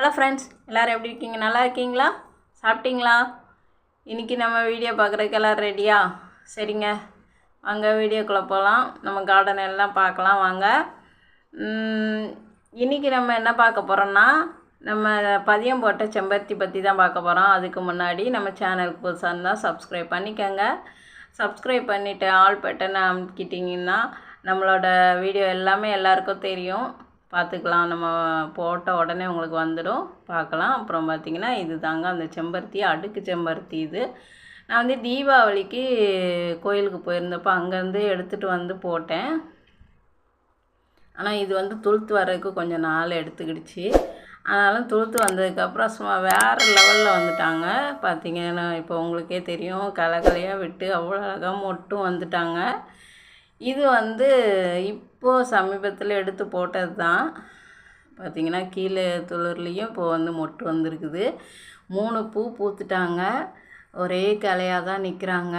Hello friends எல்லோரும் எப்படி இருக்கீங்க? நல்லா இருக்கீங்களா? சாப்பிட்டீங்களா? இன்றைக்கி நம்ம வீடியோ பார்க்குறதுக்கு எல்லோரும் ரெடியா சரிங்க. வாங்க வீடியோக்குள்ளே போகலாம் நம்ம கார்டன் எல்லாம் பார்க்கலாம். வாங்க. இன்றைக்கி நம்ம என்ன பார்க்க போகிறோம்னா நம்ம பதியம் போட்ட செம்பருத்தி பற்றி தான் பார்க்க போகிறோம் அதுக்கு முன்னாடி நம்ம சேனலுக்கு புதுசாக இருந்தால் சப்ஸ்கிரைப் பண்ணிக்கோங்க. சப்ஸ்கிரைப் பண்ணிவிட்டு ஆல் பட்டனை அமுக்கிட்டிங்கன்னா நம்மளோட வீடியோ எல்லாமே எல்லாருக்கும் தெரியும். பார்த்துக்கலாம். நம்ம போட்ட உடனே உங்களுக்கு வந்துடும். பார்க்கலாம். அப்புறம் பார்த்திங்கன்னா இது தாங்க அந்த செம்பருத்தி அடுக்கு செம்பருத்தி இது. நான் வந்து தீபாவளிக்கு கோயிலுக்கு போயிருந்தப்போ அங்கேருந்து எடுத்துகிட்டு வந்து போட்டேன். ஆனால் இது வந்து துளுத்து வர்றதுக்கு கொஞ்சம் நாள் எடுத்துக்கிடுச்சு. ஆனாலும் துளுத்து வந்ததுக்கப்புறம் சும்மா வேறு லெவலில் வந்துட்டாங்க. பார்த்திங்கன்னா இப்போ உங்களுக்கே தெரியும். கலகலையாக விட்டு அவ்வளோ அழகாக மொட்டும் வந்துட்டாங்க. இது வந்து இப்போது சமீபத்தில் எடுத்து போட்டது தான் பார்த்திங்கன்னா கீழே துளிர்லேயும் இப்போது வந்து மொட்டு வந்திருக்குது. மூணு பூ பூத்துட்டாங்க. ஒரே கிளையாக தான் நிற்கிறாங்க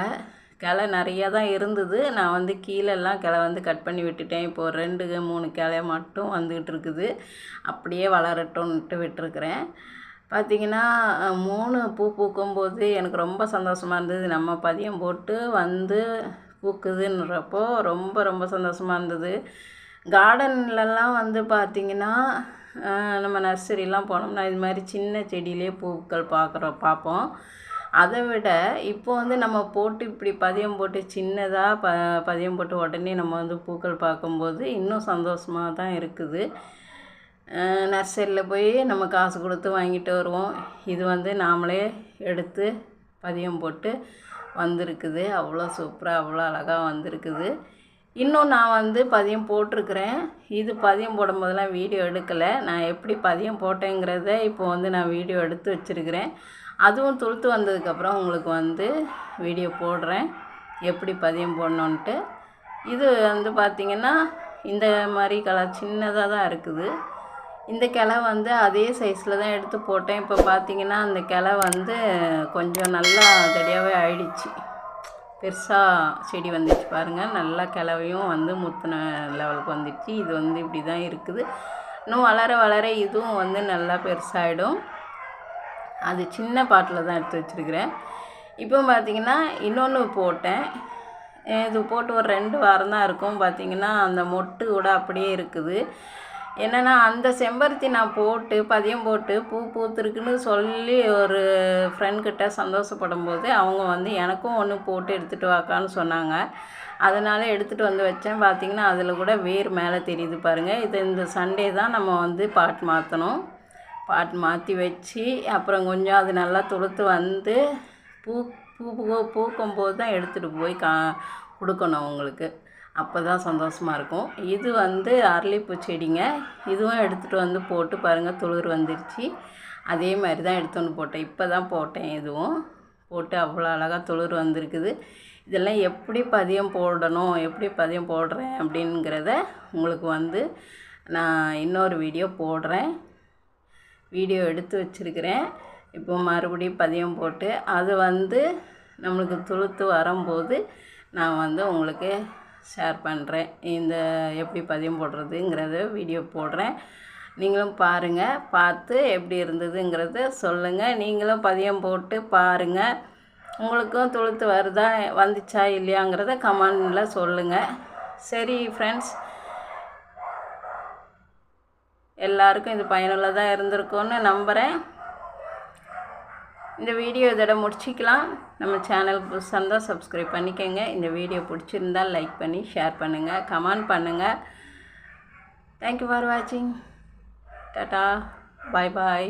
கிளை நிறையா தான் இருந்தது. நான் வந்து கீழெல்லாம் கிளை வந்து கட் பண்ணி விட்டுட்டேன். இப்போது ரெண்டு மூணு கிளை மட்டும் வந்துக்கிட்டு இருக்குது அப்படியே வளரட்டும்ன்ட்டு விட்டுருக்குறேன். பார்த்திங்கன்னா மூணு பூ பூக்கும்போது எனக்கு ரொம்ப சந்தோஷமாக இருந்தது. நம்ம பதியம் போட்டு வந்து பூக்குதுன்றப்போ ரொம்ப ரொம்ப சந்தோஷமாக இருந்தது. கார்டன்லலாம் வந்து பார்த்திங்கன்னா நம்ம நர்சரிலாம் போனோம்னா இது மாதிரி சின்ன செடியிலே பூக்கள் பார்க்குறோம் பார்ப்போம். அதை விட இப்போ வந்து நம்ம போட்டு இப்படி பதியம் போட்டு சின்னதாக ப பதியம் போட்டு உடனே நம்ம வந்து பூக்கள் பார்க்கும்போது இன்னும் சந்தோஷமாக தான் இருக்குது. நர்சரியில் போய் நம்ம காசு கொடுத்து வாங்கிட்டு வருவோம். இது வந்து நாமளே எடுத்து பதியம் போட்டு வந்திருக்குது. அவ்வளோ சூப்பராக அவ்வளோ அழகாக வந்திருக்குது. இன்னும் நான் வந்து பதியம் போட்டிருக்கிறேன். இது பதியம் போடும்போதெல்லாம் வீடியோ எடுக்கலை. நான் எப்படி பதியம் போட்டேங்கிறத இப்போ வந்து நான் வீடியோ எடுத்து வச்சுருக்கிறேன். அதுவும் துளுத்து வந்ததுக்கப்புறம் உங்களுக்கு வந்து வீடியோ போடுறேன். எப்படி பதியம் போடணுன்ட்டு. இது வந்து பார்த்திங்கன்னா இந்த மாதிரி கலர் சின்னதாக தான் இருக்குது. இந்த கிளை வந்து அதே சைஸில் தான் எடுத்து போட்டேன். இப்போ பார்த்தீங்கன்னா அந்த கிளை வந்து கொஞ்சம் நல்லா தடியாகவே ஆயிடுச்சு. பெருசாக செடி வந்துச்சு பாருங்கள் நல்லா கிளவையும் வந்து முத்தின லெவலுக்கு வந்துடுச்சு. இது வந்து இப்படி தான் இருக்குது. இன்னும் வளர வளர இதுவும் வந்து நல்லா பெருசாகிடும் அது சின்ன பாட்டில் தான் எடுத்து வச்சுருக்கிறேன். இப்போ பார்த்திங்கன்னா இன்னொன்று போட்டேன். இது போட்டு ஒரு ரெண்டு வாரம் தான் இருக்கும். பார்த்திங்கன்னா அந்த மொட்டு கூட அப்படியே இருக்குது. என்னென்னா அந்த செம்பருத்தி நான் போட்டு பதியம் போட்டு பூ பூத்துருக்குன்னு சொல்லி ஒரு ஃப்ரெண்ட்கிட்ட சந்தோஷப்படும் போது அவங்க வந்து எனக்கும் ஒன்று போட்டு எடுத்துகிட்டு வாக்கான்னு சொன்னாங்க. அதனால் எடுத்துகிட்டு வந்து வச்சேன். பார்த்திங்கன்னா அதில் கூட வேர் மேலே தெரியுது பாருங்கள் இது இந்த சண்டே தான் நம்ம வந்து பாட் மாற்றணும் பாட் மாற்றி வச்சு அப்புறம் கொஞ்சம் அது நல்லா துளுத்து வந்து பூ பூ பூக்கும்போது தான் எடுத்துகிட்டு போய் கா கொடுக்கணும் அவங்களுக்கு. அப்போ தான் சந்தோஷமாக இருக்கும். இது வந்து அரளிப்பூ செடிங்க. இதுவும் எடுத்துகிட்டு வந்து போட்டு பாருங்கள் துளிர் வந்துருச்சு. அதே மாதிரி தான் எடுத்து வந்து போட்டேன். இப்போ தான் போட்டேன் இதுவும் போட்டு அவ்வளோ அழகாக துளிர் வந்திருக்குது. இதெல்லாம் எப்படி பதியம் போடணும் எப்படி பதியம் போடுறேன் அப்படிங்கிறத உங்களுக்கு வந்து நான் இன்னொரு வீடியோ போடுறேன். வீடியோ எடுத்து வச்சுருக்கிறேன். இப்போ மறுபடியும் பதியம் போட்டு அது வந்து நம்மளுக்கு துளுத்து வரும்போது நான் வந்து உங்களுக்கு ஷேர் பண்ணுறேன் இந்த எப்படி பதியம் போடுறதுங்கிறத வீடியோ போடுறேன். நீங்களும் பாருங்கள் பார்த்து எப்படி இருந்ததுங்கிறத சொல்லுங்கள் நீங்களும் பதியம் போட்டு பாருங்கள் உங்களுக்கும் தொழுத்து வருதா வந்துச்சா இல்லையாங்கிறத கமெண்டில் சொல்லுங்கள் சரி ஃப்ரெண்ட்ஸ் எல்லாருக்கும் இது பயனுள்ளதாக இருந்திருக்கும்னு நம்புகிறேன் இந்த வீடியோ இதோட முடிச்சிக்கலாம். நம்ம சேனல் புதுசாக இருந்தால் சப்ஸ்கிரைப் பண்ணிக்கோங்க. இந்த வீடியோ பிடிச்சிருந்தால் லைக் பண்ணி ஷேர் பண்ணுங்கள் கமெண்ட் பண்ணுங்கள் தேங்க்யூ ஃபார் வாட்சிங் டாட்டா பாய் பாய்